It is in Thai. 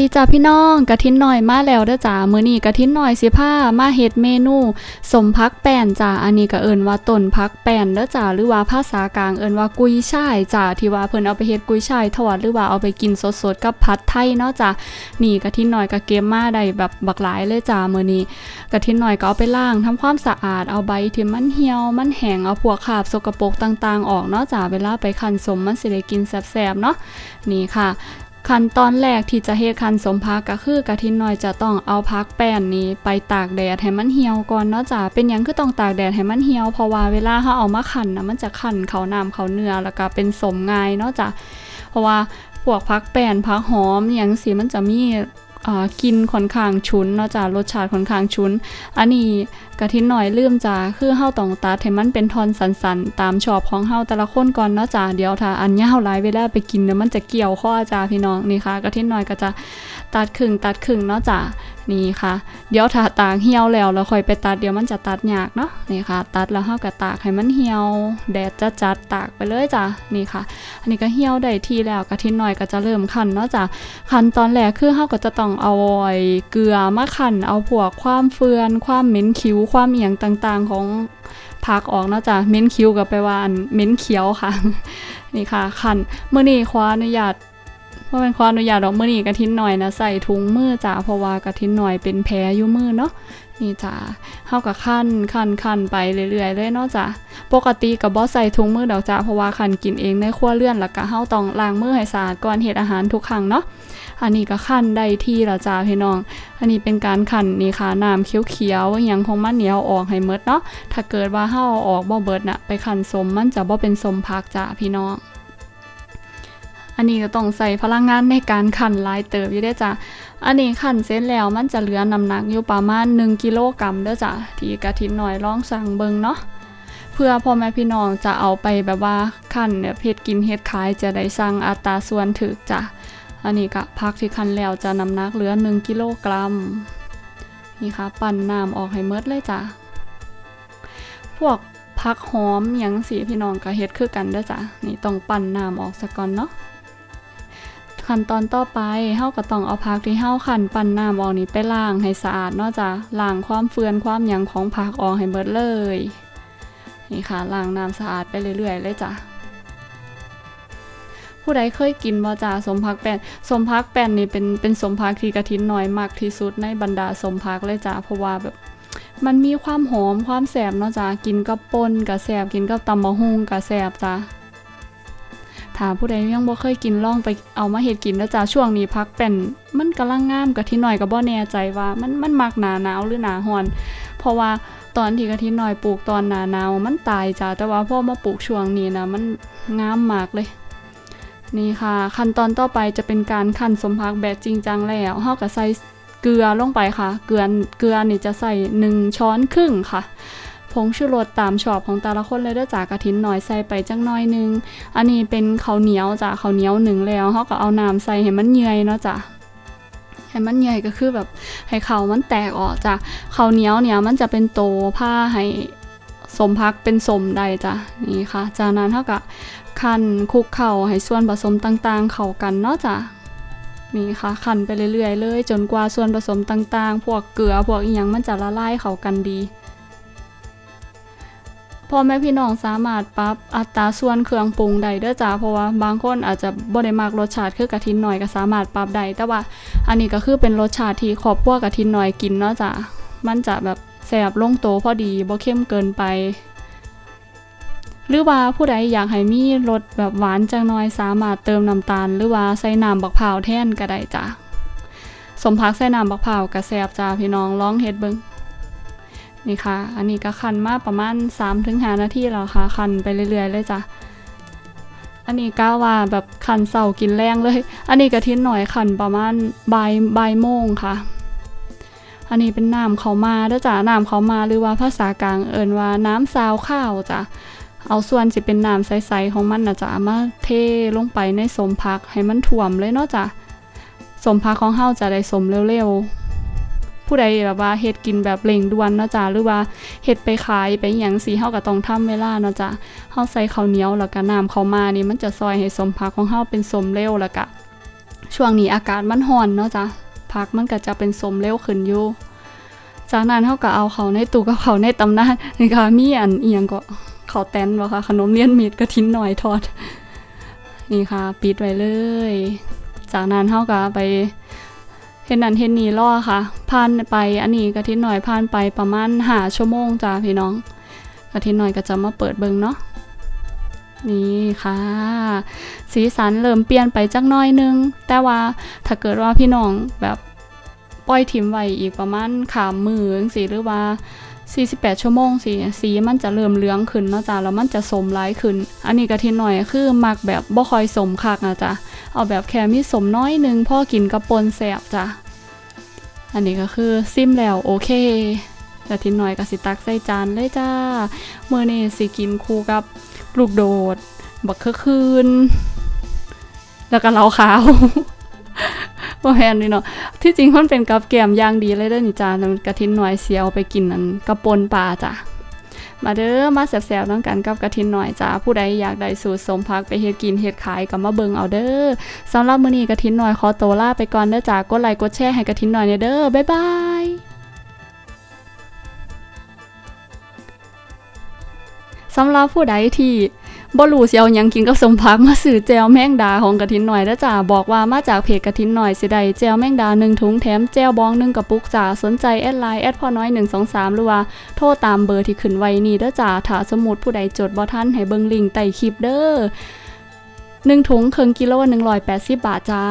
ดีจ้าพี่น้องกะทินหน่อยมาแล้วเด้อจ้ามื้อนี้กะทินหน่อยสิพามาเฮ็ดเมนูสมพักแป้นจ้าอันนี้ก็เอิ้นว่าต้นพักแป้นเด้อจ้าหรือว่าภาษากลางเอิ้นว่ากุยช่ายจ้าที่ว่าเพิ่นเอาไปเฮ็ดกุยช่ายทอดหรือว่าเอาไปกินสดๆกับผัดไทยเนาะจ้านี่กะทินหน่อยก็เก็บมาได้แบบบักหลายเลยจ้ามื้อนี้กะทินหน่อยก็เอาไปล้างทำความสะอาดเอาใบที่มันเหี่ยวมันแห้งเอาพวกคราบสกปรกต่างๆ ออกเนาะจ้าเวลาไปคั่นสมมันสิได้กินแซ่บๆเนาะนี่ค่ะ ขั้นตอนแรกที่จะเฮ็ดคันสมพักก็คือกะทินน้อยจะต้องเอาพักแป้นนี้ไปตากแดดให้มันเหี่ยวก่อนเนาะจ้ะเป็นยังคือต้องตากแดดให้มันเหี่ยวเพราะว่าเวลาเฮาเอามาขันนะมันจะขันเขาน้ำเขาเนื้อแล้วก็เป็นสมง่ายเนาะจ้ะเพราะว่าพวกพักแป้นพักหอมอย่างสีมันจะมี กินค่อนข้างฉุนเนาะจ้ารสชาติค่อนข้างฉุน อันนี้กะทิหน่อยลืมจ้าคือเฮาต้องตัดให้มันเป็นทอนสันๆ ตามชอบของเฮาแต่ละคนก่อนเนาะจ้าเดี๋ยวถ้าอันยาวหลายเวลาไปกินเนี่ยมันจะเกี่ยวข้อจ้าพี่น้องนี่ค่ะกะทิหน่อยก็จะ ตัดครึ่งตัดครึ่งเนาะจ้านี่ค่ะ เดี๋ยวถ้าตากเหี่ยวแล้วแล้วค่อยไปตัดเดี๋ยวมันจะตัดยากเนาะนี่ค่ะ ตัดแล้วเฮาก็ตากให้มันเหี่ยวแดดจะจัดตากไปเลยจ้านี่ค่ะ อันนี้ก็เหี่ยวได้ทีแล้วกะทิหน่อยก็จะเริ่มคั่นเนาะจ้าขั้นตอนแรกคือเฮาก็จะต้องเอาไอ้เกลือมาคั่นเอาพวกความเฟือน ความเหม็นคิ้วความเอียงต่างๆของผักออกเนาะจ้ะเหม็นคิ้วก็แปว่านเหม็นเขียวค่ะ นี่ค่ะคั่นมื้อนี้ขออนุญาต ว่าเป็นขออนุญาตดอกมือนี้กะทินหน่อยนะใส่ถุงมือจ้ะเพราะว่ากะทินหน่อยเป็นแผลอยู่มือเนาะนี่จ้ะเฮาก็คั่นคั่นคั่นไปเรื่อยๆเลยเนาะจ้ะปกติก็บ่ใส่ถุงมือดอกจ้าเพราะว่าคันกินเองในครัวเรือนแล้วก็เฮาต้องล้างมือให้สะอาดก่อนเฮ็ดอาหารทุกครั้งเนาะอันนี้ก็คั่นได้ที่ละจ้าพี่น้อง อันนี้เป็นการคั่นนี่ค่ะน้ำเขียวๆอหยังของมันเหนียวออกให้หมดเนาะถ้าเกิดว่าเฮาอาออกบ่เบิดน่ะไปคั่นสมมันจะบ่เป็นสมพักจ้าพี่น้อง อันนี้ก็ต้องใส่พลังงานในการคั่นลายเติบอยู่เด้จ้าอันนี้คั่นเสร็จแล้วมันจะเหลือน้ำหนักอยู่ประมาณ 1 กิโลกรัมเด้อจ้าที่กะทินหน่อยลองสั่งเบิงเนาะ เพื่อพ่อแม่พี่น้องจะเอาไปแบบว่าคั้นเนี่ยเพชรกินเฮ็ดขายจะได้สั่งอัตราส่วนถึกจ้ะ อันนี้ก็พักที่คั้นแล้วจะน้ำหนักเหลือ 1 กิโลกรัม นี่ค่ะปั่นน้ำออกให้เมดเลยจ้ะ พวกพักหอมยังสีพี่น้องก็เฮ็ดคือกันเด้อจ้ะ นี่ต้องปั่นน้ำออกซะก่อนเนาะ ขั้นตอนต่อไปเฮาก็ต้องเอาผักที่เฮาคั่นปั่นน้ำออกนี่ไปล้างให้สะอาดเนาะจ้ะล้างความเฟือนความหยังของผักออกให้เบิดเลย นี่ค่ะล้างน้ำสะอาดไปเรื่อยๆเลยจ้ะผู้ใดเคยกินบ่จ้าสมพักแป้นสมพักแป้นนี่เป็นเป็นสมพักที่กระทินน้อยมากที่สุดในบรรดาสมพักเลยจ้าเพราะว่าแบบมันมีความหอมความแสบเนาะจ้ากินกับป่นกับแสบกินกับตำมะฮุ่งกับแสบจ้า ถ้าผู้ใดยังบ่เคยกินล่องไปเอามาเฮ็ดกินนะจ้าช่วงนี้พักแป้นมันกำลังงามกะทิน้อยก็บ่แน่ใจว่ามันมันมักหนาหนาวหรือหนาร้อน เพราะว่าตอนที่กะทิน้อยปลูกตอนหนาหนาวมันตายจ้าแต่ว่าพอมาปลูกช่วงนี้นะมันงามมากเลย นี่ค่ะ ขั้นตอนต่อไปจะเป็นการคั่นสมพักแบบจริงจังแล้วเฮาก็ใส่เกลือลงไปค่ะ เกลือเกลือนี่จะใส่1ช้อนครึ่งค่ะ ผงชูรสตามชอบของแต่ละคนเลยด้อจ้ากะทินหน่อยใส่ไปจังน้อยหนึง อันนี้เป็นข้าวเหนียวจ้ะข้าวเหนียวหนึ่งแล้วเฮาก็เอาน้ำใส่ให้มันเยื่อยเนาะจ้ะให้มันเยื่อยก็คือแบบให้ข้าวมันแตกออกจ้ะข้าวเหนียวเนี่ยมันจะเป็นโตผ้าให้สมพักเป็นสมได้จ้ะนี่ค่ะ จากนั้นเท่ากับคั้นคลุกเข่าให้ส่วนผสมต่างๆ เข้ากันเนาะจ้ะนี่ค่ะคั้นไปเรื่อยๆเลย จนกว่าส่วนผสมต่างๆ พวกเกลือพวกอีหยังมันจะละลายเข้ากันดี พ่อแม่พี่น้องสามารถปรับอัตราส่วนเครื่องปรุงได้เด้อจ้าเพราะว่าบางคนอาจจะบ่ได้มักรสชาติคือกะทินหน่อยก็สามารถปรับได้แต่ว่าอันนี้ก็คือเป็นรสชาติที่ครอบครัวกกะทินหน่อยกินเนาะจ้ามันจะแบบแซบลงโตพอดีบ่เข้มเกินไป หรือว่าผู้ใดอยากให้มีรสแบบหวานจังน้อยสามารถเติมน้ำตาล หรือว่าใส่น้ำบักพร้าวแทนก็ได้จ้าสมพักใส่น้ำบักพร้าวก็แซบจ้าพี่น้องลองเฮ็ดเบิง นี่ค่ะ อันนี้ก็คันมาประมาณ3-5นาทีแล้วค่ะ คันไปเรื่อยๆเลยจ้ะอันนี้ก้าว่าแบบคันเสากินแรงเลย อันนี้กะทินหน่อยคันประมาณบ่ายบ่ายโมงค่ะ อันนี้เป็นน้ำเขามาด้อจ้ะน้ำเขามาหรือว่าภาษากลางเอิ้นว่าน้ำซาวข้าวจ้ะ เอาส่วนสิเป็นน้ำใสๆของมันนะจ้ะมาเทลงไปในสมพักให้มันท่วมเลยเนาะจ้ะสมพักของเฮาจะได้สมเร็วๆ ผู้ใดแบบว่าเฮ็ดกินแบบเร่งด่วนเนาะจ้ะหรือว่าเฮ็ดไปขายไปหยังสิเฮาก็ต้องทำเวลาเนาะจ้ะเฮาใส่ข้าวเหนียวแล้วก็น้ำเข้ามานี่มันจะซอยให้สมผักของเฮาเป็นสมเร็วแล้วก็ช่วงนี้อากาศมันร้อนเนาะจ้ะผักมันก็จะเป็นสมเร็วขึ้นอยู่จากนั้นเขาก็เอาเขาในตู้กับเขาในตำนานนี่ค่ะมีอันเอียงก็เขาแตนบ่ค่ะขนมเลี้ยนมีดกระทิ้นหน่อยทอดนี่ค่ะ ปิดไว้เลย จากนั้นเขาก็ไป เห็นนั่นเห็นนี่รอค่ะผ่านไปอันนี้กะทิหน่อยผ่านไปประมาณหาชั่วโมงจ้าพี่น้องกะทิหน่อยก็จะมาเปิดเบิงเนาะนี่ค่ะ สีสันเริ่มเปลี่ยนไปจักน้อยนึง แต่ว่าถ้าเกิดว่าพี่น้องแบบปล่อยทิมไว้อีกประมาณขามมือจังซี่หรือว่า 48 ชั่วโมงสิสีมันจะเริ่มเหลืองขึ้นเนาะจ้ะแล้วมันจะสมร้ายขึ้น อันนี้กะทิหน่อยคือมักแบบบ่ค่อยสมคักนะจ๊ะ เอาแบบแค่มีสมน้อยหนึงพ่อกินกับปนแสบจ้ะ อันนี้ก็คือซิมแล้วโอเคกะทิหน่อยก็สิตักใส่จานเลยจ้าเมื่อนี้สิกินคู่กับลูกโดด บักคือคืน แล้วก็เหล้าขาวว่าแมนนี่เนาะที่จริงมันเป็นกับแกมย่างดีเลยเด้อนี่จ้าน้ำกระทินหน่อยเสียวไปกินอันกระปนปลาจ้ะ มาเด้อมาแซ่บๆน้องกันกับกะทินหน่อยจ้าผู้ใดอยากได้สูตรสมพักไปเฮ็ดกินเฮ็ดขายก็มาเบิ่งเอาเด้อสำหรับมื้อนี้กะทินหน่อยขอตัวลาไปก่อนเด้อจ้ากดไลค์กดแชร์ให้กะทินหน่อยเด้อบ๊ายบายสำหรับผู้ใดที่ บ่รู้สิเอาหยังกินกับสมพักมาสื่อแจวแมงดาของกะทินหน่อยนะจ้าบอกว่ามาจากเพจกะทินหน่อยสิได้แจวแมงดาหนึ่งถุงแถมแจวบองหนึ่งกระปุกจ้าสนใจแอดไลน์แอดพ่อน้อยหนึ่งสองสามหรือว่าโทรตามเบอร์ที่ขึ้นไว้นี่นะจ้าถ้าสมมุติผู้ใดจดบ่ทันให้เบิ่งลิงก์ใต้คลิปเด้อหนึ่งถุงเคิงกิโลหนึ่งร้อยแปดสิบบาทจ้า